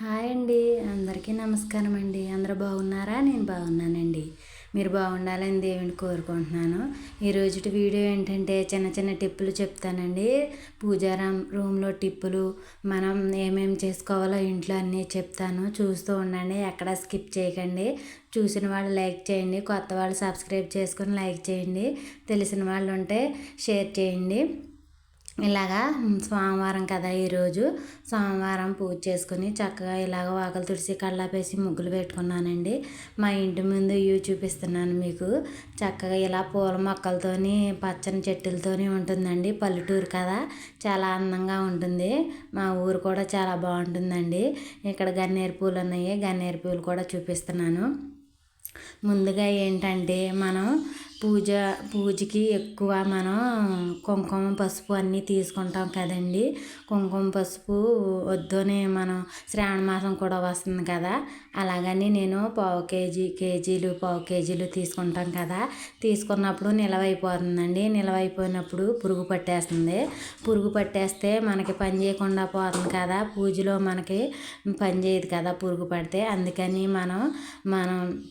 Hi అండి. అందరికీ నమస్కారం అండి. అందరూ బాగున్నారా? నేను బాగున్నానండి. మీరు బాగుండాలని దేవుని కోరుకుంటున్నాను. ఈ రోజుటి వీడియో ఏంటంటే చిన్న చిన్న టిప్పులు చెప్తానండి. పూజారాం రూమ్లో టిప్పులు మనం ఏమేమి చేసుకోవాలో ఇంట్లో అన్నీ చెప్తాను. చూస్తూ ఉండండి. ఎక్కడ స్కిప్ చేయకండి. చూసిన వాళ్ళు లైక్ చేయండి. కొత్త వాళ్ళు సబ్స్క్రైబ్ చేసుకొని లైక్ చేయండి. తెలిసిన వాళ్ళు ఉంటే షేర్ చేయండి. ఇలాగా సోమవారం కదా ఈరోజు. సోమవారం పూజ చేసుకుని చక్కగా ఇలాగ వాకలు తుడిసి కళ్ళాపేసి ముగ్గులు పెట్టుకున్నానండి. మా ఇంటి ముందు ఇవి చూపిస్తున్నాను మీకు. చక్కగా ఇలా పూల మొక్కలతోని పచ్చని చెట్టులతోని ఉంటుందండి. పల్లెటూరు కదా చాలా అందంగా ఉంటుంది. మా ఊరు కూడా చాలా బాగుంటుందండి. ఇక్కడ గన్నేరు పూలు ఉన్నాయి. గన్నేరు పూలు కూడా చూపిస్తున్నాను. ముందుగా ఏంటంటే మనం పూజ పూజకి ఎక్కువ మనం కుంకుమ పసుపు అన్నీ తీసుకుంటాం కదండి. కుంకుమ పసుపు వద్దునే మనం శ్రావణ మాసం కూడా వస్తుంది కదా. అలాగని నేను పావు కేజీ కేజీలు పావు కేజీలు తీసుకుంటాం కదా. తీసుకున్నప్పుడు నిలవైపోతుందండి. నిలవైపోయినప్పుడు పురుగు పట్టేస్తుంది. పురుగు పట్టేస్తే మనకి పని చేయకుండా పోతుంది కదా. పూజలో మనకి పని చేయదు కదా పురుగు పడితే. అందుకని మనం మనం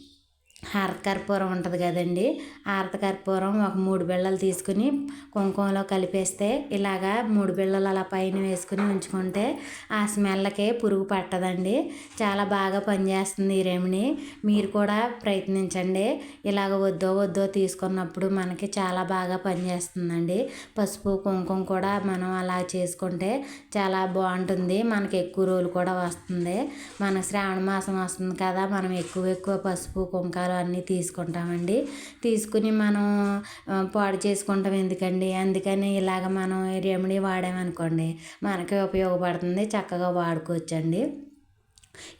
హారత కర్పూరం ఉంటుంది కదండి. హారత కర్పూరం ఒక మూడు బిళ్ళలు తీసుకుని కుంకుమలో కలిపేస్తే ఇలాగా మూడు బిళ్ళలు అలా పైన వేసుకుని ఉంచుకుంటే ఆ స్మెల్కే పురుగు పట్టదండి. చాలా బాగా పనిచేస్తుంది ఈ రెమెడీ మీరు కూడా ప్రయత్నించండి. ఇలాగ వద్దో వద్దో తీసుకున్నప్పుడు మనకి చాలా బాగా పనిచేస్తుందండి. పసుపు కుంకుమ కూడా మనం అలా చేసుకుంటే చాలా బాగుంటుంది. మనకి ఎక్కువ రోజులు కూడా వస్తుంది. మన శ్రావణ మాసం వస్తుంది కదా మనం ఎక్కువ ఎక్కువ పసుపు కుంకాలు అన్నీ తీసుకుంటామండి. తీసుకుని మనం పాడు చేసుకుంటాం ఎందుకండి? అందుకని ఇలాగ మనం రెమెడీ వాడామనుకోండి మనకి ఉపయోగపడుతుంది చక్కగా వాడుకోవచ్చండి.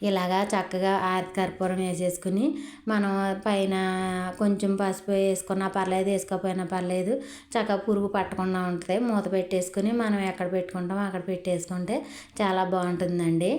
ఇలాగా చక్కగా ఆర్తి కర్పూరం వేసేసుకుని మనం పైన కొంచెం పసుపు వేసుకున్నా పర్లేదు వేసుకోకపోయినా పర్లేదు చక్కగా పురుగు పట్టకుండా ఉంటుంది. మూత పెట్టేసుకుని మనం ఎక్కడ పెట్టుకుంటామో అక్కడ పెట్టేసుకుంటే చాలా బాగుంటుందండి.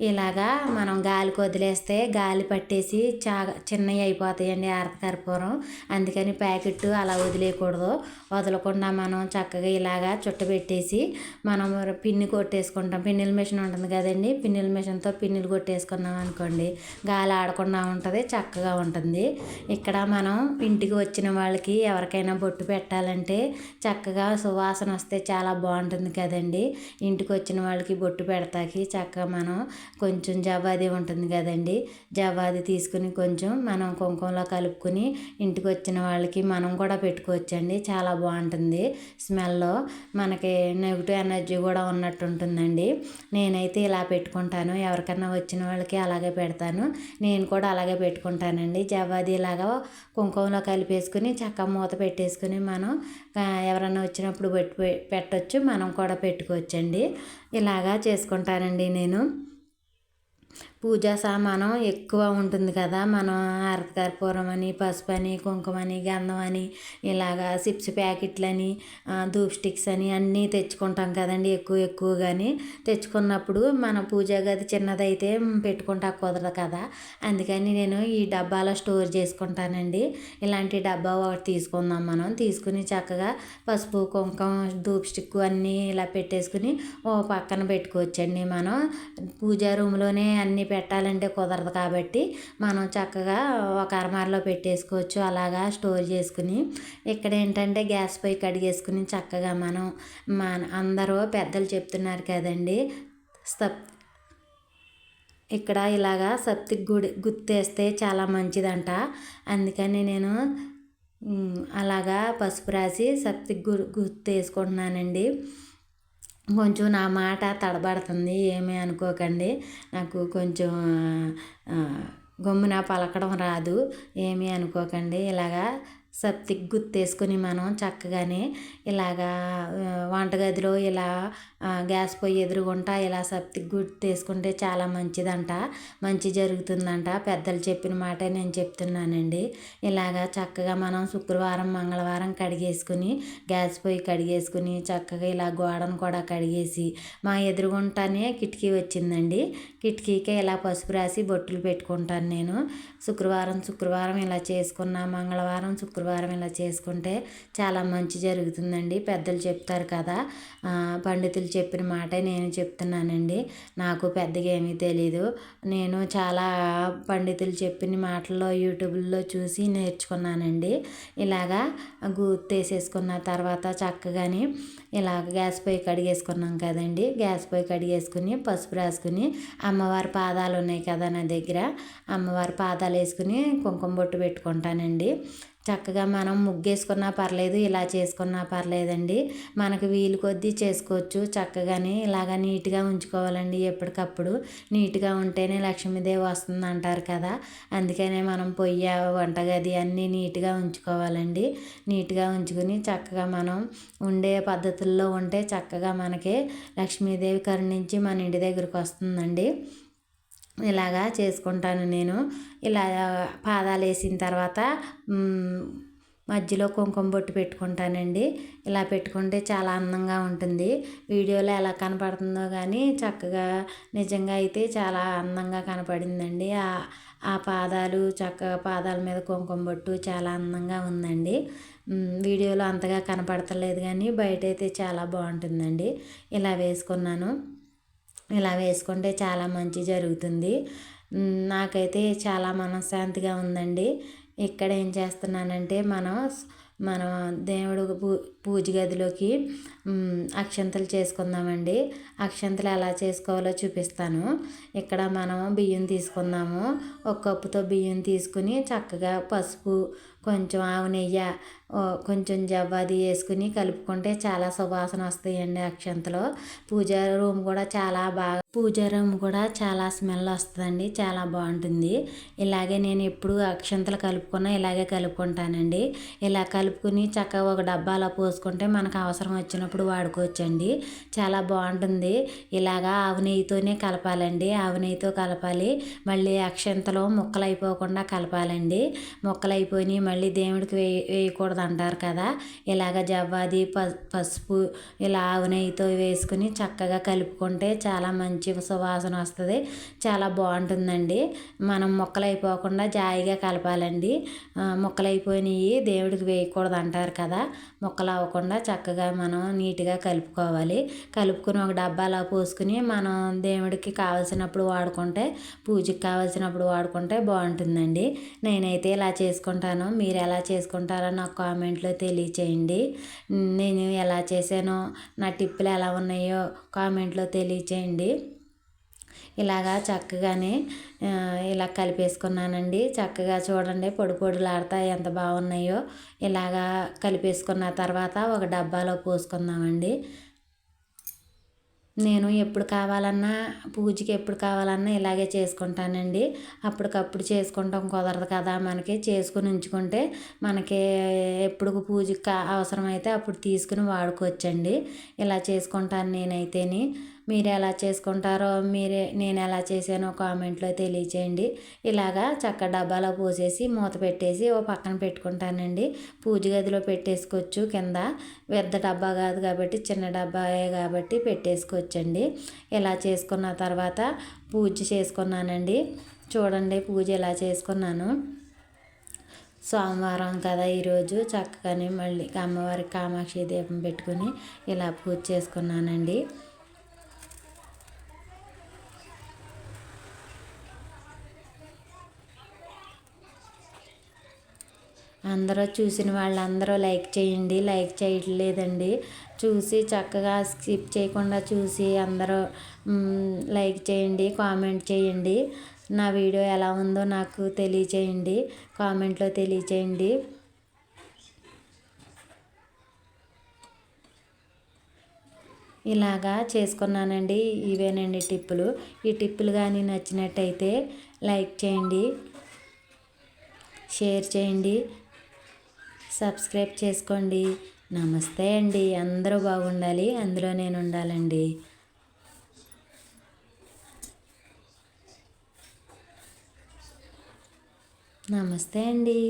ఇలాగా మనం గాలికి వదిలేస్తే గాలి పట్టేసి చా చిన్నవి అయిపోతాయండి ఆర్తి కర్పూరం. అందుకని ప్యాకెట్ అలా వదిలేయకూడదు. వదలకుండా మనం చక్కగా ఇలాగా చుట్టబెట్టేసి మనం పిన్ని కొట్టేసుకుంటాం. పిన్నిల మిషన్ ఉంటుంది కదండి పిన్నిల మిషన్తో పిన్నులు కొట్టి కొట్టేసుకున్నాం అనుకోండి. గాలి ఆడకుండా ఉంటుంది చక్కగా ఉంటుంది. ఇక్కడ మనం ఇంటికి వచ్చిన వాళ్ళకి ఎవరికైనా బొట్టు పెట్టాలంటే చక్కగా సువాసన వస్తే చాలా బాగుంటుంది కదండి. ఇంటికి వచ్చిన వాళ్ళకి బొట్టు పెడతాకి చక్కగా మనం కొంచెం జవాది ఉంటుంది కదండి. జవాది తీసుకుని కొంచెం మనం కుంకుమలో కలుపుకొని ఇంటికి వచ్చిన వాళ్ళకి మనం కూడా పెట్టుకోవచ్చండి. చాలా బాగుంటుంది. స్మెల్లో మనకి నెగిటివ్ ఎనర్జీ కూడా ఉన్నట్టు ఉంటుందండి నేనైతే ఇలా పెట్టుకుంటాను. ఎవరికన్నా వచ్చిన వచ్చిన వాళ్ళకి అలాగే పెడతాను. నేను కూడా అలాగే పెట్టుకుంటానండి. జవాదీలాగా కుంకుమలో కలిపేసుకుని చక్క మూత పెట్టేసుకుని మనం ఎవరైనా వచ్చినప్పుడు పెట్టి పెట్టచ్చు. మనం కూడా పెట్టుకోవచ్చండి. ఇలాగా చేసుకుంటానండి నేను. పూజా సామానం ఎక్కువ ఉంటుంది కదా. మనం హారతి కర్పూరం అని పసుపు అని కుంకుమ అని గంధం అని ఇలాగా చిప్స్ ప్యాకెట్లని ధూప్ స్టిక్స్ అని అన్నీ తెచ్చుకుంటాం కదండి ఎక్కువ ఎక్కువగాని. తెచ్చుకున్నప్పుడు మన పూజా గది చిన్నదైతే పెట్టుకుంటా కుదరదు కదా. అందుకని నేను ఈ డబ్బాలో స్టోర్ చేసుకుంటానండి. ఇలాంటి డబ్బా ఒకటి తీసుకుందాం మనం. తీసుకుని చక్కగా పసుపు కుంకుమ ధూప్ స్టిక్ అన్నీ ఇలా పెట్టేసుకుని ఓ పక్కన పెట్టుకోవచ్చండి మనం. పూజా రూమ్లోనే అన్ని పెట్టాలంటే కుదరదు కాబట్టి మనం చక్కగా ఒక అరమారిలో పెట్టేసుకోవచ్చు. అలాగా స్టోర్ చేసుకుని ఇక్కడ ఏంటంటే గ్యాస్ పొయ్యి కడిగేసుకుని చక్కగా మనం మన అందరూ పెద్దలు చెప్తున్నారు కదండి. సప్ ఇక్కడ ఇలాగా సప్తి గుడి గుర్తేస్తే చాలా మంచిదంట. అందుకని నేను అలాగా పసుపు రాసి సప్తి గు గుర్తు వేసుకుంటున్నానండి కొంచెం నా మాట తడబడుతుంది ఏమీ అనుకోకండి. నాకు కొంచెం గమ్మున పలకడం రాదు ఏమీ అనుకోకండి. ఇలాగా సప్తికి గుర్తేసుకుని మనం చక్కగానే ఇలాగా వంటగదిలో ఇలా గ్యాస్ పొయ్యి ఎదురుగుంటా ఇలా సప్తికి గుర్తేసుకుంటే చాలా మంచిదంట మంచి జరుగుతుందంట. పెద్దలు చెప్పిన మాట నేను చెప్తున్నానండి. ఇలాగా చక్కగా మనం శుక్రవారం మంగళవారం కడిగేసుకుని గ్యాస్ పొయ్యి కడిగేసుకుని చక్కగా ఇలా గోడను కూడా కడిగేసి మా ఎదురుగుంటానే కిటికీ వచ్చిందండి. కిటికీకే ఇలా పసుపు రాసి బొట్టులు పెట్టుకుంటాను నేను. శుక్రవారం శుక్రవారం ఇలా చేసుకున్న మంగళవారం శుక్రవారం శుక్రవారం ఇలా చేసుకుంటే చాలా మంచి జరుగుతుందండి. పెద్దలు చెప్తారు కదా. పండితులు చెప్పిన మాటే నేను చెప్తున్నానండి. నాకు పెద్దగా ఏమీ తెలీదు. నేను చాలా పండితులు చెప్పిన మాటల్లో యూట్యూబ్లో చూసి నేర్చుకున్నానండి. ఇలాగా గుర్తేసేసుకున్న తర్వాత చక్కగాని ఇలా గ్యాస్ పొయ్యి కడిగేసుకున్నాం కదండి. గ్యాస్ పొయ్యి కడిగేసుకుని పసుపు రాసుకుని అమ్మవారి పాదాలు ఉన్నాయి కదా నా దగ్గర. అమ్మవారి పాదాలు వేసుకుని కుంకుమ బొట్టు పెట్టుకుంటానండి. చక్కగా మనం ముగ్గేసుకున్నా పర్లేదు ఇలా చేసుకున్నా పర్లేదండి. మనకు వీలు కొద్దీ చేసుకోవచ్చు. చక్కగాని ఇలాగ నీట్గా ఉంచుకోవాలండి ఎప్పటికప్పుడు. నీట్గా ఉంటేనే లక్ష్మీదేవి వస్తుంది అంటారు కదా. అందుకనే మనం పొయ్యి వంటగది అన్నీ నీట్గా ఉంచుకోవాలండి. నీట్గా ఉంచుకుని చక్కగా మనం ఉండే పద్ధతుల్లో ఉంటే చక్కగా మనకి లక్ష్మీదేవి కరుణించి మన ఇంటి దగ్గరికి వస్తుందండి. ఇలాగా చేసుకుంటాను నేను. ఇలా పాదాలు వేసిన తర్వాత మధ్యలో కుంకుమ బొట్టు పెట్టుకుంటానండి. ఇలా పెట్టుకుంటే చాలా అందంగా ఉంటుంది. వీడియోలో ఎలా కనపడుతుందో కానీ చక్కగా నిజంగా అయితే చాలా అందంగా కనపడిందండి. ఆ పాదాలు చక్కగా పాదాల మీద కుంకుమ బొట్టు చాలా అందంగా ఉందండి. వీడియోలో అంతగా కనపడతలేదు కానీ బయట అయితే చాలా బాగుంటుందండి. ఇలా వేసుకున్నాను. ఇలా వేసుకుంటే చాలా మంచి జరుగుతుంది. నాకైతే చాలా మనశ్శాంతిగా ఉందండి. ఇక్కడ ఏం చేస్తున్నానంటే మనం మనం దేవుడు పూ పూజ గదిలోకి అక్షంతలు చేసుకుందామండి. అక్షంతలు ఎలా చేసుకోవాలో చూపిస్తాను. ఇక్కడ మనం బియ్యం తీసుకుందాము. ఒక కప్పుతో బియ్యం తీసుకుని చక్కగా పసుపు కొంచెం ఆవు నెయ్యి కొంచెం జవ్వాది వేసుకుని కలుపుకుంటే చాలా సువాసన వస్తాయండి అక్షంతలో. పూజా రూమ్ కూడా చాలా బాగా పూజా రూమ్ కూడా చాలా స్మెల్ వస్తుందండి చాలా బాగుంటుంది. ఇలాగే నేను ఎప్పుడు అక్షంతలు కలుపుకున్నా ఇలాగే కలుపుకుంటానండి. ఇలా కలుపుకుని చక్కగా ఒక డబ్బాలో పోసుకుంటే మనకు అవసరం వచ్చినప్పుడు వాడుకోవచ్చండి. చాలా బాగుంటుంది. ఇలాగా ఆవు నెయ్యితోనే కలపాలండి. ఆవు నెయ్యితో కలపాలి. మళ్ళీ అక్షంతలో ముక్కలు అయిపోకుండా కలపాలండి. ముక్కలు అయిపోయి మళ్ళీ దేవుడికి వేయకూడదు. వేయకూడదు అంటారు కదా ఇలాగ జవ్వాది పసుపు ఇలా ఆవు నెయ్యితో వేసుకుని చక్కగా కలుపుకుంటే చాలా మంచి సువాసన వస్తుంది. చాలా బాగుంటుందండి. మనం ముక్కలు అయిపోకుండా జాయిగా కలపాలండి. ముక్కలు అయిపోయినాయి దేవుడికి వేయకూడదు అంటారు కదా. ముక్కలు అవ్వకుండా చక్కగా మనం నీట్గా కలుపుకోవాలి. కలుపుకుని ఒక డబ్బాలో పోసుకుని మనం దేవుడికి కావాల్సినప్పుడు వాడుకుంటే పూజకి కావాల్సినప్పుడు వాడుకుంటే బాగుంటుందండి. నేనైతే ఇలా చేసుకుంటాను. మీరు ఎలా చేసుకుంటారో నాకు కామెంట్లో తెలియచేయండి. నేను ఎలా చేశానో నా టిప్పులు ఎలా ఉన్నాయో కామెంట్లో తెలియచేయండి. ఇలాగా చక్కగానే ఇలా కలిపేసుకున్నానండి. చక్కగా చూడండి పొడి పొడులాడుతా ఎంత బాగున్నాయో. ఇలాగా కలిపేసుకున్న తర్వాత ఒక డబ్బాలో పోసుకుందామండి. నేను ఎప్పుడు కావాలన్నా పూజకి ఎప్పుడు కావాలన్నా ఇలాగే చేసుకుంటానండి. అప్పటికప్పుడు చేసుకుంటాం కుదరదు కదా మనకి. చేసుకుని ఉంచుకుంటే మనకి ఎప్పుడు పూజకి అవసరమైతే అప్పుడు తీసుకుని వాడుకోవచ్చండి. ఇలా చేసుకుంటాను నేనైతేని. మీరు ఎలా చేసుకుంటారో మీరే నేను ఎలా చేశానో కామెంట్లో తెలియచేయండి. ఇలాగా చక్క డబ్బాలో పోసేసి మూత పెట్టేసి ఓ పక్కన పెట్టుకుంటానండి. పూజ గదిలో పెట్టేసుకోవచ్చు కింద. పెద్ద డబ్బా కాదు కాబట్టి చిన్న డబ్బాయే కాబట్టి పెట్టేసుకోవచ్చండి. ఇలా చేసుకున్న తర్వాత పూజ చేసుకున్నానండి. చూడండి పూజ ఎలా చేసుకున్నాను. సోమవారం కదా ఈరోజు. చక్కగానే మళ్ళీ అమ్మవారికి కామాక్షి దీపం పెట్టుకుని ఇలా పూజ చేసుకున్నానండి. అందరూ చూసిన వాళ్ళందరూ లైక్ చేయండి లైక్ చేయట్లేదండి. చూసి చక్కగా స్కిప్ చేయకుండా చూసి అందరూ లైక్ చేయండి కామెంట్ చేయండి. నా వీడియో ఎలా ఉందో నాకు తెలియచేయండి కామెంట్లో తెలియచేయండి. ఇలాగా చేసుకున్నానండి ఇవేనండి టిప్పులు. ఈ టిప్పులు కానీ నచ్చినట్టయితే లైక్ చేయండి షేర్ చేయండి. సబ్స్క్రైబ్ చేసుకోండి. నమస్తే అండి. అందరూ బాగుండాలి. అందులో నేను ఉండాలండి. నమస్తే అండి.